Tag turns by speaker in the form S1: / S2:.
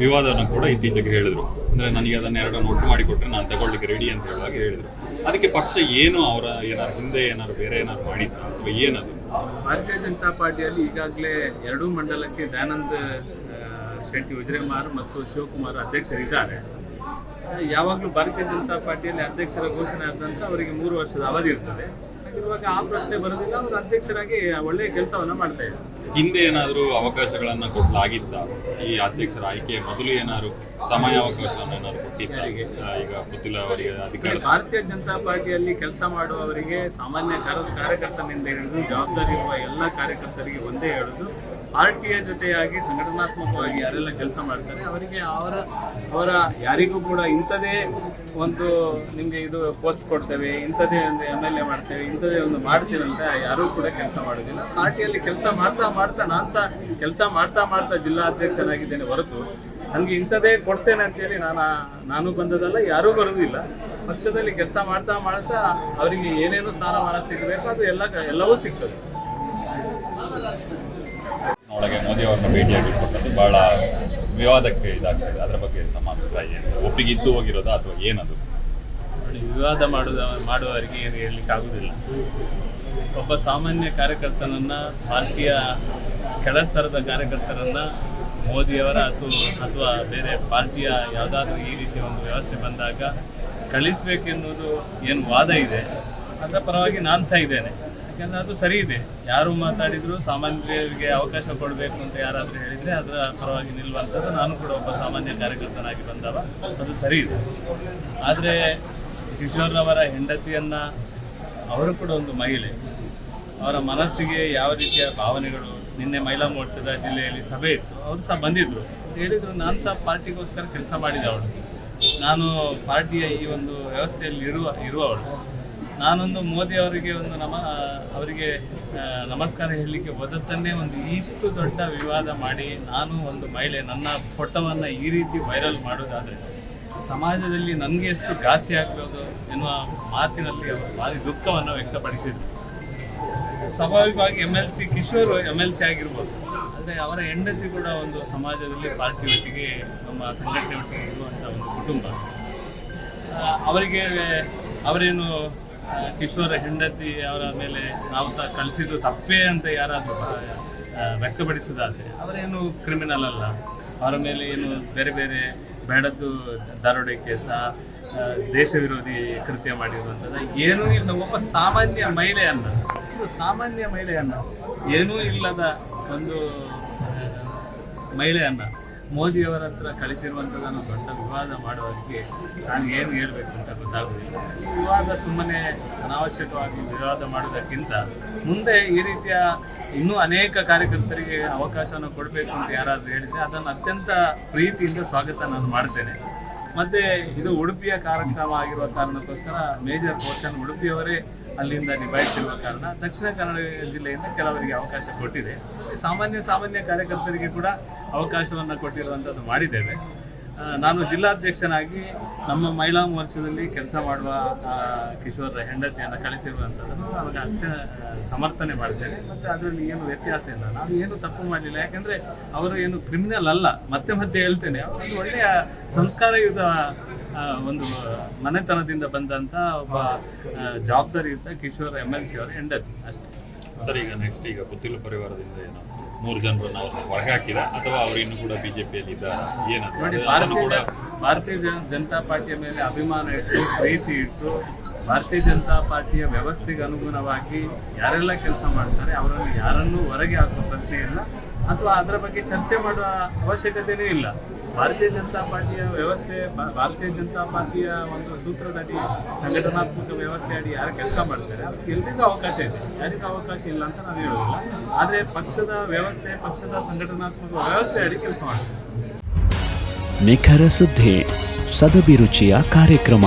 S1: ವಿವಾದನ ಕೂಡ ಇತ್ತೀಚೆಗೆ ಹೇಳಿದ್ರು. ಅಂದ್ರೆ ನನಗೆ ಅದನ್ನ ಎರಡು ನೋಟ್ ಮಾಡಿಕೊಟ್ರೆ ನಾನು ತಗೊಳ್ಳಿಕ್ಕೆ ರೆಡಿ ಅಂತ ಹೇಳುವಾಗ ಹೇಳಿದ್ರು. ಅದಕ್ಕೆ ಪಕ್ಷ ಏನು ಅವರ ಏನಾದ್ರು ಹಿಂದೆ ಏನಾದ್ರು ಬೇರೆ ಏನಾದ್ರು ಮಾಡಿದ್ರು? ಅಥವಾ ಏನದು?
S2: ಭಾರತೀಯ ಜನತಾ ಪಾರ್ಟಿಯಲ್ಲಿ ಈಗಾಗಲೇ ಎರಡೂ ಮಂಡಲಕ್ಕೆ ದಯಾನಂದ್ ಶೆಟ್ಟಿ ವಿಜಯಮಾರ್ ಮತ್ತು ಶಿವಕುಮಾರ್ ಅಧ್ಯಕ್ಷರಿದ್ದಾರೆ. ಯಾವಾಗಲೂ ಭಾರತೀಯ ಜನತಾ ಪಾರ್ಟಿಯಲ್ಲಿ ಅಧ್ಯಕ್ಷರ ಘೋಷಣೆ ಆದ ನಂತರ ಅವರಿಗೆ ಮೂರು ವರ್ಷದ ಅವಧಿ ಇರ್ತದೆ. ಹಾಗಿರುವಾಗ ಆ ಪ್ರಶ್ನೆ ಬರೋದಿಲ್ಲ ಅವರು ಅಧ್ಯಕ್ಷರಾಗಿ ಒಳ್ಳೆಯ ಕೆಲಸವನ್ನ ಮಾಡ್ತಾ ಇದ್ದಾರೆ.
S1: ಹಿಂದೆ ಏನಾದರೂ ಅವಕಾಶಗಳನ್ನ ಕೊಡ್ಲಾಗಿತ್ತ ಈ ಅಧ್ಯಕ್ಷರ ಆಯ್ಕೆ ಮೊದಲು ಏನಾದ್ರು ಸಮಯಾವಕಾಶವನ್ನ ಏನಾದ್ರು ಈಗ ಗೊತ್ತಿಲ್ಲ ಅವರಿಗೆ ಅಧಿಕಾರ
S2: ಭಾರತೀಯ ಜನತಾ ಪಾರ್ಟಿಯಲ್ಲಿ ಕೆಲಸ ಮಾಡುವವರಿಗೆ ಸಾಮಾನ್ಯ ಕಾರ್ಯ ಕಾರ್ಯಕರ್ತನಿಂದ ಹಿಡಿದು ಜವಾಬ್ದಾರಿ ಇರುವ ಎಲ್ಲ ಕಾರ್ಯಕರ್ತರಿಗೆ ಒಂದೇ ಹೇಳುದು ಪಾರ್ಟಿಯ ಜೊತೆಯಾಗಿ ಸಂಘಟನಾತ್ಮಕವಾಗಿ ಯಾರೆಲ್ಲ ಕೆಲಸ ಮಾಡ್ತಾರೆ, ಅವರಿಗೆ ಅವರ ಅವರ ಯಾರಿಗೂ ಕೂಡ ಇಂಥದೇ ಒಂದು ನಿಮಗೆ ಇದು ಪೋಸ್ಟ್ ಕೊಡ್ತೇವೆ, ಇಂಥದೇ ಒಂದು ಎಂ ಎಲ್ ಎ ಮಾಡ್ತೇವೆ, ಇಂಥದೇ ಒಂದು ಮಾಡ್ತೀವಿ ಅಂತ ಯಾರೂ ಕೂಡ ಕೆಲಸ ಮಾಡೋದಿಲ್ಲ. ಪಾರ್ಟಿಯಲ್ಲಿ ಕೆಲಸ ಮಾಡ್ತಾ ಮಾಡ್ತಾ ನಾನು ಸಹ ಕೆಲಸ ಮಾಡ್ತಾ ಮಾಡ್ತಾ ಜಿಲ್ಲಾ ಅಧ್ಯಕ್ಷನಾಗಿದ್ದೇನೆ ಹೊರತು, ನನಗೆ ಇಂಥದೇ ಕೊಡ್ತೇನೆ ಅಂತೇಳಿ ನಾನು ನಾನು ಬಂದದಲ್ಲ ಯಾರೂ ಬರೋದಿಲ್ಲ. ಪಕ್ಷದಲ್ಲಿ ಕೆಲಸ ಮಾಡ್ತಾ ಮಾಡ್ತಾ ಅವರಿಗೆ ಏನೇನು ಸ್ಥಾನಮಾನ ಸಿಗಬೇಕು ಅದು ಎಲ್ಲ, ಎಲ್ಲವೂ ಸಿಗ್ತದೆ.
S1: ಒಳಗೆ ಮೋದಿ ಅವರನ್ನ ಭೇಟಿಯಾಗಿ ಕೊಟ್ಟದ್ದು ಬಹಳ ವಿವಾದಕ್ಕೆ ಇದಾಗ್ತದೆ. ಅದರ ಬಗ್ಗೆ ನಮ್ಮ ಅಭಿಪ್ರಾಯ ಒಪ್ಪಿಗೆ ಇದ್ದು ಹೋಗಿರೋದಾ ಅಥವಾ ಏನದು?
S2: ವಿವಾದ ಮಾಡುವ ಮಾಡುವವರಿಗೆ ಏನು ಹೇಳಲಿಕ್ಕೆ ಆಗುದಿಲ್ಲ. ಒಬ್ಬ ಸಾಮಾನ್ಯ ಕಾರ್ಯಕರ್ತನನ್ನ, ಪಾರ್ಟಿಯ ಕೆಳಸ್ತರದ ಕಾರ್ಯಕರ್ತರನ್ನ ಮೋದಿಯವರ ಅಥವಾ ಅಥವಾ ಬೇರೆ ಪಾರ್ಟಿಯ ಯಾವುದಾದ್ರೂ ಈ ರೀತಿಯ ಒಂದು ವ್ಯವಸ್ಥೆ ಬಂದಾಗ ಕಳಿಸ್ಬೇಕೆನ್ನುವುದು ಏನು ವಾದ ಇದೆ, ಅದರ ಪರವಾಗಿ ನಾನು ಸಹ ಇದ್ದೇನೆ. ಯಾಕಂದ್ರೆ ಅದು ಸರಿ ಇದೆ. ಯಾರು ಮಾತಾಡಿದ್ರು ಸಾಮಾನ್ಯರಿಗೆ ಅವಕಾಶ ಕೊಡಬೇಕು ಅಂತ ಯಾರಾದರೂ ಹೇಳಿದ್ರೆ ಅದರ ಪರವಾಗಿ ನಿಲ್ಲುವಂಥದ್ದು ನಾನು ಕೂಡ ಒಬ್ಬ ಸಾಮಾನ್ಯ ಕಾರ್ಯಕರ್ತನಾಗಿ ಬಂದವ ಅದು ಸರಿ ಇದೆ. ಆದರೆ ಕಿಶೋರ್ರವರ ಹೆಂಡತಿಯನ್ನ ಅವರು ಕೂಡ ಒಂದು ಮಹಿಳೆ. ಅವರ ಮನಸ್ಸಿಗೆ ಯಾವ ರೀತಿಯ ಭಾವನೆಗಳು ನಿನ್ನೆ ಮಹಿಳಾ ಮೋರ್ಚಾದ ಜಿಲ್ಲೆಯಲ್ಲಿ ಸಭೆ ಇತ್ತು. ಅವರು ಸಹ ಬಂದಿದ್ರು. ಹೇಳಿದ್ರು, ನಾನು ಸಹ ಪಾರ್ಟಿಗೋಸ್ಕರ ಕೆಲಸ ಮಾಡಿದವಳು. ನಾನು ಪಾರ್ಟಿಯ ಈ ಒಂದು ವ್ಯವಸ್ಥೆಯಲ್ಲಿ ಇರುವ, ಇರುವವಳು. ನಾನೊಂದು ಮೋದಿ ಅವರಿಗೆ ಒಂದು ನಮ ಅವರಿಗೆ ನಮಸ್ಕಾರ ಹೇಳಲಿಕ್ಕೆ ಹೋದದ್ದನ್ನೇ ಒಂದು ಇಷ್ಟು ದೊಡ್ಡ ವಿವಾದ ಮಾಡಿ ನಾನು ಒಂದು ಮಹಿಳೆ, ನನ್ನ ಫೋಟೋವನ್ನು ಈ ರೀತಿ ವೈರಲ್ ಮಾಡೋದಾದರೆ ಸಮಾಜದಲ್ಲಿ ನನಗೆ ಎಷ್ಟು ಘಾಸಿ ಆಗ್ಬೋದು ಎನ್ನುವ ಮಾತಿನಲ್ಲಿ ಅವರು ಭಾರಿ ದುಃಖವನ್ನು ವ್ಯಕ್ತಪಡಿಸಿದರು. ಸ್ವಾಭಾವಿಕವಾಗಿ M L C, Kishore M L C ಆಗಿರ್ಬೋದು. ಆದರೆ ಅವರ ಹೆಂಡತಿ ಕೂಡ ಒಂದು ಸಮಾಜದಲ್ಲಿ ಪಾರ್ಟಿ ಒಟ್ಟಿಗೆ, ನಮ್ಮ ಸಂಘಟನೆ ಒಟ್ಟಿಗೆ ಇರುವಂಥ ಒಂದು ಕುಟುಂಬ. ಅವರಿಗೆ ಅವರೇನು ಕಿಶೋರ ಹೆಂಡತಿ ಅವರ ಮೇಲೆ ನಾವು ಕಳಿಸಿದ್ದು ತಪ್ಪೇ ಅಂತ ಯಾರಾದರೂ ವ್ಯಕ್ತಪಡಿಸೋದಾದರೆ ಅವರೇನು ಕ್ರಿಮಿನಲ್ ಅಲ್ಲ. ಅವರ ಮೇಲೆ ಏನು ಬೇರೆ ಬೇರೆ ಬೇಡದ್ದು ದರೋಡೆ ಕೇಸ ದೇಶ ವಿರೋಧಿ ಕೃತ್ಯ ಮಾಡಿರುವಂಥದ್ದು, ಏನೂ ಇಲ್ಲ. ಒಬ್ಬ ಸಾಮಾನ್ಯ ಮಹಿಳೆಯನ್ನ ಇದು ಸಾಮಾನ್ಯ ಮಹಿಳೆಯನ್ನ, ಏನೂ ಇಲ್ಲದ ಒಂದು ಮಹಿಳೆಯನ್ನ ಮೋದಿಯವರ ಹತ್ರ ಕಳಿಸಿರುವಂಥದ್ದನ್ನು ದೊಡ್ಡ ವಿವಾದ ಮಾಡುವವರಿಗೆ ನಾನು ಏನು ಹೇಳಬೇಕು ಅಂತ ಗೊತ್ತಾಗುವುದಿಲ್ಲ ಈ ವಿವಾದ ಸುಮ್ಮನೆ ಅನಾವಶ್ಯಕವಾಗಿ ವಿವಾದ ಮಾಡುವುದಕ್ಕಿಂತ ಮುಂದೆ ಈ ರೀತಿಯ ಇನ್ನೂ ಅನೇಕ ಕಾರ್ಯಕರ್ತರಿಗೆ ಅವಕಾಶವನ್ನು ಕೊಡಬೇಕು ಅಂತ ಯಾರಾದರೂ ಹೇಳಿದರೆ ಅದನ್ನು ಅತ್ಯಂತ ಪ್ರೀತಿಯಿಂದ ಸ್ವಾಗತ ನಾನು ಮಾಡ್ತೇನೆ. ಮತ್ತೆ ಇದು ಉಡುಪಿಯ ಕಾರ್ಯಕ್ರಮ ಆಗಿರುವ ಕಾರಣಕ್ಕೋಸ್ಕರ ಮೇಜರ್ ಪೋರ್ಷನ್ ಉಡುಪಿಯವರೇ ಅಲ್ಲಿಂದ ನಿಭಾಯಿಸಿರುವ ಕಾರಣ ದಕ್ಷಿಣ ಕನ್ನಡ ಜಿಲ್ಲೆಯಿಂದ ಕೆಲವರಿಗೆ ಅವಕಾಶ ಕೊಟ್ಟಿದೆ. ಸಾಮಾನ್ಯ ಸಾಮಾನ್ಯ ಕಾರ್ಯಕರ್ತರಿಗೆ ಕೂಡ ಅವಕಾಶವನ್ನು ಕೊಟ್ಟಿರುವಂಥದ್ದು ಮಾಡಿದ್ದೇವೆ. ನಾನು ಜಿಲ್ಲಾಧ್ಯಕ್ಷನಾಗಿ ನಮ್ಮ ಮಹಿಳಾ ಮೋರ್ಚಾದಲ್ಲಿ ಕೆಲಸ ಮಾಡುವ ಕಿಶೋರ್ ಹೆಂಡತಿಯನ್ನು ಕಳಿಸಿರುವಂಥದ್ದನ್ನು ಅವಾಗ ಅತ್ಯ ಸಮರ್ಥನೆ ಮಾಡಿದ್ದೇನೆ ಮತ್ತು ಅದರಲ್ಲಿ ಏನು ವ್ಯತ್ಯಾಸ ಇಲ್ಲ. ನಾನು ಏನು ತಪ್ಪು ಮಾಡಲಿಲ್ಲ. ಯಾಕೆಂದರೆ ಅವರು ಏನು ಕ್ರಿಮಿನಲ್ ಅಲ್ಲ. ಮತ್ತೆ ಮತ್ತೆ ಹೇಳ್ತೇನೆ. ಅವರೊಂದು ಒಳ್ಳೆಯ ಸಂಸ್ಕಾರಯುತ ಒಂದು ಮನೆತನದಿಂದ ಬಂದಂತ ಒಬ್ಬ ಜವಾಬ್ದಾರಿಯುತ ಕಿಶೋರ್ ಎಂ ಎಲ್ ಸಿ ಅವರ ಹೆಂಡತಿ. ಅಷ್ಟೇ.
S1: ಸರ್ ಈಗ ನೆಕ್ಸ್ಟ್ ಈಗ ಪುತ್ತಿಲು ಪರಿವಾರದಿಂದ ಏನೋ ಮೂರು ಜನರನ್ನ ಅವ್ರನ್ನ ಹೊರಗೆ ಹಾಕಿದ ಅಥವಾ ಅವರು ಇನ್ನು ಕೂಡ ಬಿಜೆಪಿಯಲ್ಲಿ ಇದ್ದಾರೆ? ಏನದು
S2: ನೋಡಿ
S1: ಅದನ್ನು
S2: ಭಾರತೀಯ
S1: ಕೂಡ
S2: ಭಾರತೀಯ ಜನ ಜನತಾ ಪಾರ್ಟಿಯ ಮೇಲೆ ಅಭಿಮಾನ ಇಟ್ಟು ಪ್ರೀತಿ ಇಟ್ಟು ಭಾರತೀಯ ಜನತಾ ಪಾರ್ಟಿಯ ವ್ಯವಸ್ಥೆಗೆ ಅನುಗುಣವಾಗಿ ಯಾರೆಲ್ಲ ಕೆಲಸ ಮಾಡ್ತಾರೆ, ಅವರನ್ನು ಯಾರನ್ನೂ ಹೊರಗೆ ಹಾಕುವ ಪ್ರಶ್ನೆ ಇಲ್ಲ ಅಥವಾ ಅದರ ಬಗ್ಗೆ ಚರ್ಚೆ ಮಾಡುವ ಅವಶ್ಯಕತೆಯೂ ಇಲ್ಲ. ಭಾರತೀಯ ಜನತಾ ಪಾರ್ಟಿಯ ವ್ಯವಸ್ಥೆ ಭಾರತೀಯ ಜನತಾ ಪಾರ್ಟಿಯ ಒಂದು ಸೂತ್ರದಡಿ, ಸಂಘಟನಾತ್ಮಕ ವ್ಯವಸ್ಥೆ ಅಡಿ ಯಾರು ಕೆಲಸ ಮಾಡ್ತಾರೆ ಅವ್ರಿಗೆ ಎಲ್ರಿಗೂ ಅವಕಾಶ ಇದೆ. ಯಾರಿಗೂ ಅವಕಾಶ ಇಲ್ಲ ಅಂತ ನಾನು ಹೇಳೋದಿಲ್ಲ ಆದರೆ ಪಕ್ಷದ ವ್ಯವಸ್ಥೆ, ಪಕ್ಷದ ಸಂಘಟನಾತ್ಮಕ ವ್ಯವಸ್ಥೆ ಅಡಿ ಕೆಲಸ ಮಾಡ್ತಾರೆ.
S3: ನಿಖರ ಸುದ್ದಿ, ಸದಭಿರುಚಿಯ ಕಾರ್ಯಕ್ರಮ.